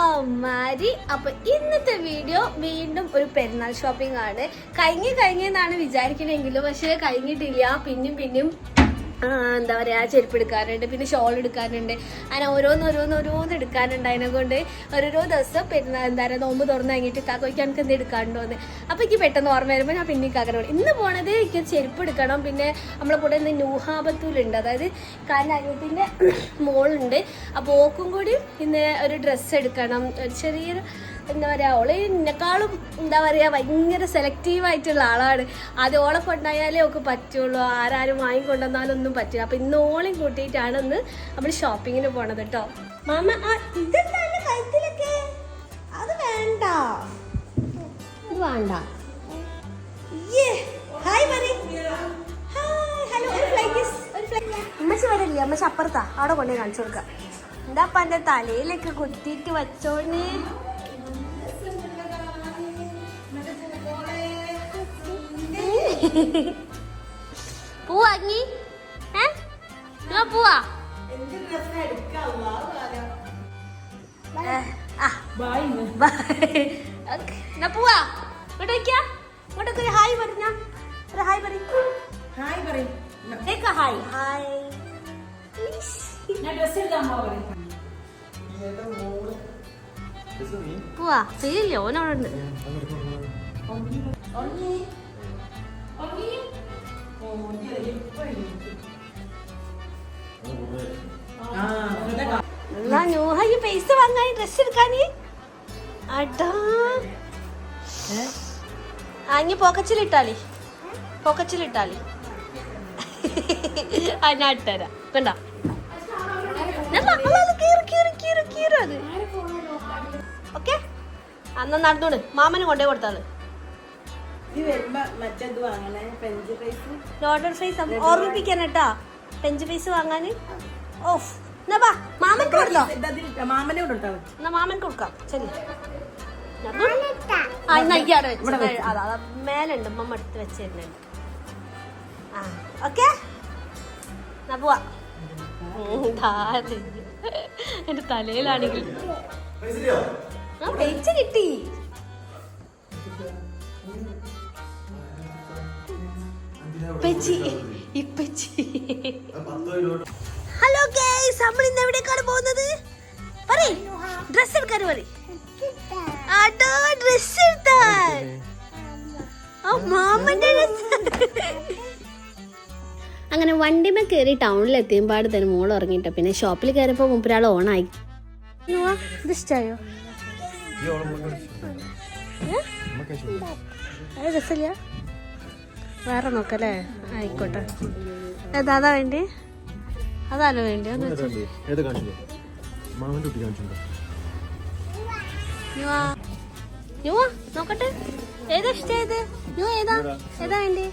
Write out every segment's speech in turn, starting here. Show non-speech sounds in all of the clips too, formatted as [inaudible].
അമ്മാരി. അപ്പൊ ഇന്നത്തെ വീഡിയോ വീണ്ടും ഒരു പെരുന്നാൾ ഷോപ്പിംഗ് ആണ്. കഴിഞ്ഞ് കഴിഞ്ഞെന്നാണ് വിചാരിക്കണെങ്കിലും പക്ഷെ കഴിഞ്ഞിട്ടില്ല. പിന്നെയും പിന്നെയും എന്താ പറയുക ചെരുപ്പ് എടുക്കാനുണ്ട് പിന്നെ ഷോൾ എടുക്കാനുണ്ട്. അങ്ങനെ ഓരോന്ന് ഓരോന്ന് ഓരോന്ന് എടുക്കാനുണ്ട് അതിനെ കൊണ്ട് ഓരോരോ ദിവസം പെരുന്നാൾ എന്താ പറയുക നോമ്പ് തുറന്ന് കഴിഞ്ഞിട്ട് കാക്കോയ്ക്ക് എനിക്ക് എന്ത് എടുക്കാണ്ടോ എന്ന് അപ്പൊ എനിക്ക് പെട്ടെന്ന് ഓർമ്മ വരുമ്പോൾ ഞാൻ പിന്നെ കാക്കനോട് ഇന്ന് പോണത് എനിക്ക് ചെരുപ്പ് എടുക്കണം. പിന്നെ നമ്മളെ കൂടെ ഇന്ന് നൂഹാബത്തൂലുണ്ട്. അതായത് കാരണം അനിയത്തിന്റെ മോളുണ്ട്. അപ്പോൾ ഓക്കും കൂടി ഇന്ന് ഒരു ഡ്രസ്സ് എടുക്കണം. ഒരു ചെറിയൊരു എന്താ പറയുക ഓൾ എന്നെക്കാളും എന്താ പറയുക ഭയങ്കര സെലക്റ്റീവ് ആയിട്ടുള്ള ആളാണ്. അത് ഓളെ കൊണ്ടായാലേ ഒക്കെ പറ്റുള്ളൂ. ആരാരും വാങ്ങിക്കൊണ്ടുവന്നാലും ഒന്നും പറ്റില്ല അപ്പം ഇന്ന് ഓളെയും കൂട്ടിയിട്ടാണ് ഇന്ന് നമ്മൾ ഷോപ്പിങ്ങിന് പോണത് കേട്ടോ മാമ അത് വേണ്ട. വേണ്ട. ഹായ് ഹലോ ഒരു ഒരു അമ്മച്ചി വരല്ലേ? അമ്മച്ചി അപ്പുറത്താ. അവിടെ കൊണ്ടുപോയി കാണിച്ചു കൊടുക്കാം. എന്താ അപ്പൊ എന്റെ തലയിലൊക്കെ കുത്തിയിട്ട് വച്ചോണേ [laughs] പോവാ അങ്ങി ഏ? ഞാൻ പോവാ. പോവാ. ഇവിടെ വയ്ക്കാ. ഇങ്ങോട്ടൊക്കെ ഒരു ഹായ് പറഞ്ഞ. ഒരു ഹായ് പറ ഹായ് പറയും. ഹായ്. ഹായ്. ഞാൻ ഡ്രസ് എടുക്കാൻ പോവാ പോവാ ശരിയല്ലേ ഓനവിടെ എന്നാ നൂഹ ഈ പൈസ വാങ്ങാൻ ഡ്രസ് എടുക്കാന്? അടാ. പോക്കച്ചിലിട്ടാളി ആ ഞാൻ ഇട്ടുതരാം കണ്ട? ഓക്കെ? അന്ന് നടന്നോട്. മാമന് കൊണ്ടേ കൊടുത്താൾ. പെഞ്ച് ഫൈസ് ഓർമ്മിപ്പിക്കാൻ കേട്ടാ. പെഞ്ച് പൈസ വാങ്ങാന്. ഓഫ്. എന്നാ ബാ മാമൻക്ക് കൊടുത്തോ. മാമനെ എന്നാ മാമൻക്ക് കൊടുക്കാം. ഈ അവിടെ വെച്ച്. അതാ മേലുണ്ട്. ഉമ്മ എടുത്ത് വെച്ചിരുന്നുണ്ട്. ആ ഓക്കെ? എന്നാ പോവാ. എന്റെ തലയിലാണെങ്കിൽ. കിട്ടി. ഇപ്പച്ചി ഇപ്പച്ചി. ഹലോ ഗേയ്സ് നമ്മൾ ഇന്ന് എവിടേക്കാണ് പോകുന്നത്? പറയ്. ഡ്രസ് എടുക്കാൻ പറയ്. അടാ ഡ്രസ് എടുത്താൽ. മാമന്റെ അങ്ങനെ വണ്ടിമേ കയറി ടൗണിൽ എത്തിയമ്പാട് തന്നെ മോൾ ഇറങ്ങിയിട്ട് പിന്നെ ഷോപ്പിൽ കയറിയപ്പോൾ മുമ്പൊരാൾ ഓണായി. ഇഷ്ടമായോ രസമില്ല? വേറെ നോക്കല്ലേ? ആയിക്കോട്ടെ. ഏതാ അതാ വേണ്ടി? അതാലോ വേണ്ടി? നോക്കട്ടെ. ഏതാ ഇഷ്ടായത് ന്യൂ ഏതാ? ഏതാ? വേണ്ടി?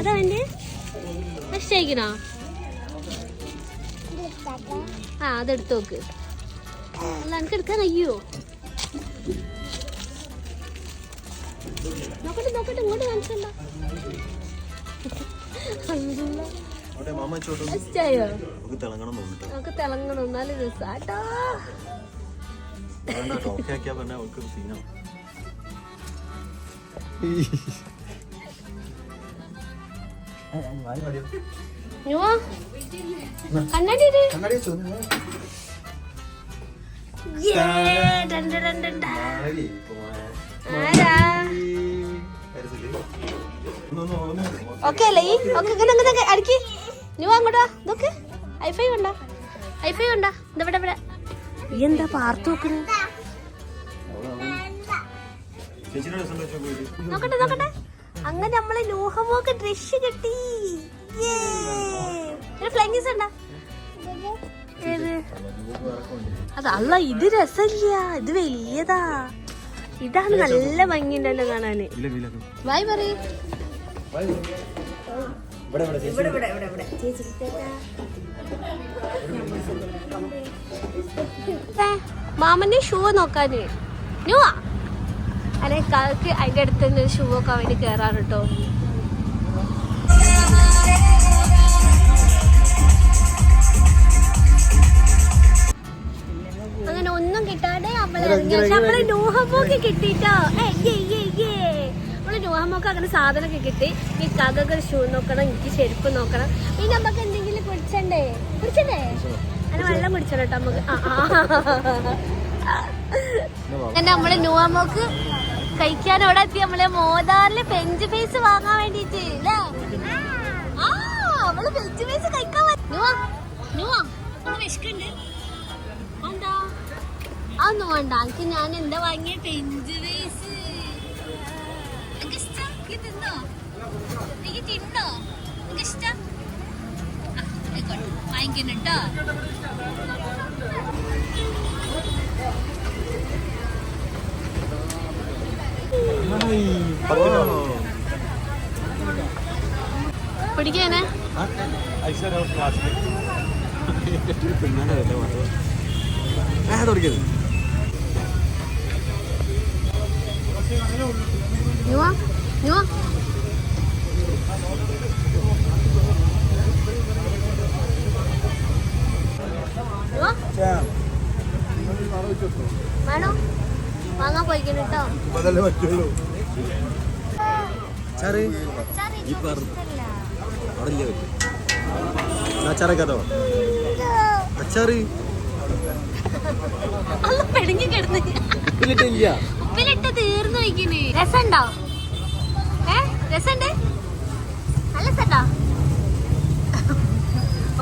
അതാ വേണ്ടി? ഇഷ്ടായിക്കണോ ആ അതെടുത്ത് നോക്ക്. അല്ല എനിക്ക് എടുക്കാൻ കഴിയോ? നോക്കട്ടെ നോക്കട്ടെ ഇങ്ങോട്ട് ചോട്ടും ഇഷ്ടായോ നമുക്ക് തിളങ്ങണം എന്നാലും രസാട്ടോ വേണ്ട ടോക്കെ ആക്കിയാ [laughs] കണ്ണാടി ഓക്കെ അല്ലേ ഓക്കെ ഇങ്ങനെ അടിക്ക് നീ അങ്ങോട്ടാ നോക്ക് ഐഫൈ ഉണ്ടോ ഐഫൈ ഉണ്ടോ ഇവിടെ ഇവിടെ ഈ എന്താ പാർത്ത് പോയിട്ട് നോക്കട്ടെ നോക്കട്ടെ. അങ്ങനെ നമ്മളെ ലോഹമോക്ക് ഡ്രസ് കിട്ടി. അത് അല്ല ഇത് രസമില്ല. ഇത് വലിയതാ. ഇതാണ് നല്ല ഭംഗിയുണ്ടല്ലോ കാണാന്. ബൈ പറയ് മാമന്റെ ഷൂ നോക്കാന്. ന്യൂവാ അല്ലെ കാക്ക് അതിന്റെ അടുത്ത് ഷൂ ഒക്കെ വേണ്ടി കേറാണ് ഇറങ്ങിയിട്ടാണ് കിട്ടാതെ നമ്മൾ നൂഹമോക്ക് കിട്ടിട്ടോ? നമ്മൾ നൂഹമോക്ക് അങ്ങനെ സാധനമൊക്കെ കിട്ടി. ഈ കഥകൾ ഷൂ നോക്കണം എനിക്ക് ചെരുപ്പ് നോക്കണം. ഇനി നമുക്ക് എന്തെങ്കിലും കുടിച്ചണ്ടേ കുടിച്ചണ്ടേ അങ്ങനെ വെള്ളം കുടിച്ചോ കേട്ടോ നമുക്ക്. അങ്ങനെ നമ്മൾ നൂഹമോക്ക് കഴിക്കാൻ അവിടെ എത്തി. നമ്മൾ മോദാറിൽ ബെഞ്ച് ഫേസ് വാങ്ങാൻ വേണ്ടിട്ട് അല്ലേ ആ അവൾ ബെഞ്ച് ഫേസ് കഴിക്കാൻ വിശക്കുണ്ട്. അതൊന്നും വേണ്ട. എനിക്ക് ഞാൻ എന്താ വാങ്ങിയ? ഫേസ് എനിക്ക് ഇഷ്ടം നീ തിന്നോ? എനിക്ക് തിന്നോ? എനിക്ക് ഇഷ്ടം വാങ്ങിക്കുന്നുട്ടോ പിടിക്കാനെ? [laughs] തുടങ്ങിയത് നുവാ നുവാ നുവാ വേണോ വാങ്ങാൻ പോയിക്കണം കേട്ടോ അതല്ലേ പറ്റുള്ളൂ ചാറ് ഈ അവിടെ ഇല്ല പറ്റും അച്ചാറൊക്കെ അതോ അച്ചാറ് അല്ല പെടുങ്ങി കിടന്ന് ഉപ്പിലിട്ടില്ല ഉപ്പിലിട്ട് തീർന്നു വയ്ക്കുന്നേ രസമുണ്ടോ ഏ? രസമുണ്ട് നല്ല രസമുണ്ടോ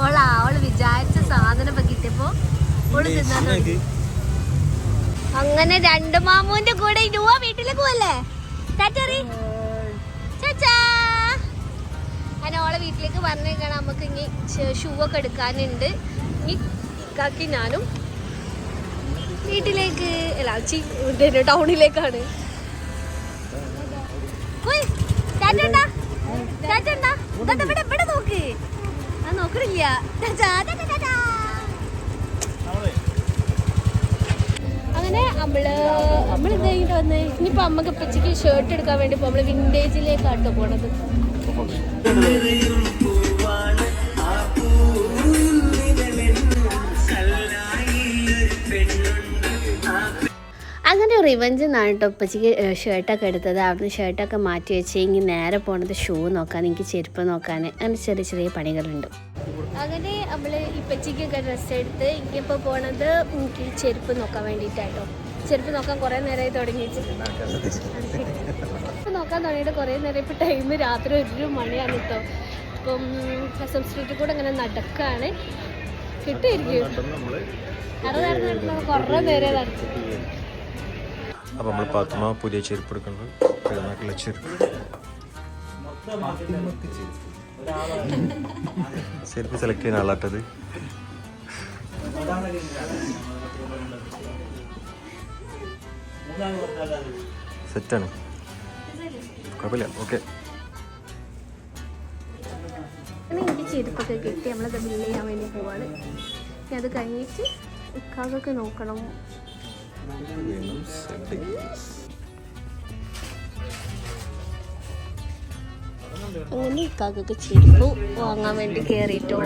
ഓളാ ഓൾ വിചാരിച്ച സാധനം കിട്ടിയപ്പോ ഓൾ തിന്നാൻ അങ്ങനെ രണ്ട് മാമൂന്റെ കൂടെ ഇനുവ വീട്ടിലേക്ക് പോവല്ലേ? ചാച്ചറി? ചാച്ചാ! ഞാൻ ഓളെ വീട്ടിലേക്ക് പറഞ്ഞേക്കണം നമുക്ക് ഇനി ഷൂ ഒക്കെ എടുക്കാനുണ്ട്. ഇനി ഇക്കാക്കി ഞാനും വീട്ടിലേക്ക് അല്ല ചി ടൗണിലേക്കാണ്. നോക്ക്. ആ നോക്കണില്ല. അങ്ങനെ നമ്മൾ നമ്മൾ ഇത് കഴിഞ്ഞിട്ട് വന്ന്? ഇനിയിപ്പോ അമ്മയ്ക്ക് ഇപ്പച്ചക്ക് ഷർട്ട് എടുക്കാൻ വേണ്ടി ഇപ്പൊ നമ്മൾ വിന്റേജിലേക്കാട്ടോ പോണത്. അങ്ങനെ റിവഞ്ച് എന്നാണ് കേട്ടോ ഉപ്പച്ചയ്ക്ക് ഷർട്ടൊക്കെ എടുത്തത്. അവിടുന്ന് ഷർട്ടൊക്കെ മാറ്റി വെച്ച് ഇനി നേരെ പോണത് ഷൂ നോക്കാൻ എനിക്ക് ചെരുപ്പ് നോക്കാൻ അങ്ങനെ ചെറിയ ചെറിയ പണികളുണ്ട്. അങ്ങനെ നമ്മൾ ഇപ്പച്ചയ്ക്കൊക്കെ ഡ്രസ്സ് എടുത്ത് ഇനിയിപ്പോൾ പോണത് എനിക്ക് ചെരുപ്പ് നോക്കാൻ വേണ്ടിയിട്ടാട്ടോ. ചെരുപ്പ് നോക്കാൻ കുറേ നേരമായി തുടങ്ങിയിട്ട് ചെരുപ്പ് നോക്കാൻ തുടങ്ങിയിട്ട് കുറേ നേരം ഇപ്പോൾ ടൈം രാത്രി ഒരു മണിയാണ് കേട്ടോ ഇപ്പം കസം സ്ട്രീറ്റ് സ്ട്രീറ്റിൽ കൂടെ അങ്ങനെ നടക്കാണ്. കിട്ടിയിരിക്കും. നടന്ന് കുറേ നേരം നടത്തി അപ്പൊ നമ്മൾ പാത്തുമ്മ പുതിയ ചെരുപ്പ് എടുക്കുന്നുണ്ട് പെരുന്നാക്കുള്ള ചെരുപ്പ്. ചെരുപ്പ് സെലക്ട് ചെയ്യുന്ന ആളാട്ടത്. സെറ്റാണ് കുഴപ്പമില്ല. ഓക്കെ ചെരുപ്പൊക്കെ കിട്ടി നമ്മളത് ബില്ല് ചെയ്യാൻ വേണ്ടി പോവാണ്. അത് കഴിഞ്ഞിട്ട് ഇക്കാകൊക്കെ നോക്കണം. അങ്ങനെ ഇക്കാകൊക്കെ ചെരുപ്പ് വാങ്ങാൻ വേണ്ടി കയറിയിട്ടോ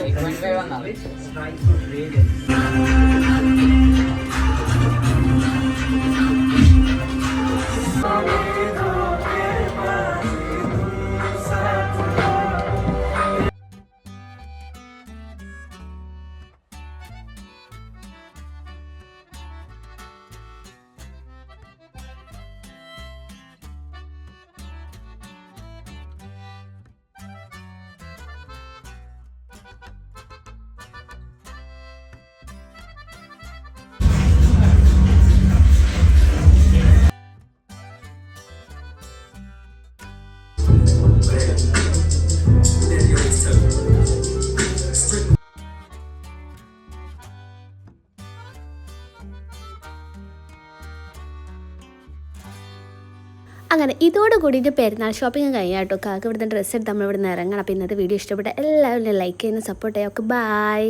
അങ്ങനെ ഇതോടുകൂടി എന്റെ പെരുന്നാൾ ഷോപ്പിംഗ് കഴിഞ്ഞാൽ കേട്ടോ. കാക്ക ഇവിടുന്ന് ഡ്രസ്സ് എടുത്ത് നമ്മൾ ഇവിടുന്ന് ഇറങ്ങണം. അപ്പോൾ ഇന്നത്തെ വീഡിയോ ഇഷ്ടപ്പെട്ട എല്ലാവരും ലൈക്ക് ചെയ്യുന്ന സപ്പോർട്ട് ചെയ്യാം ഓക്കെ ബൈ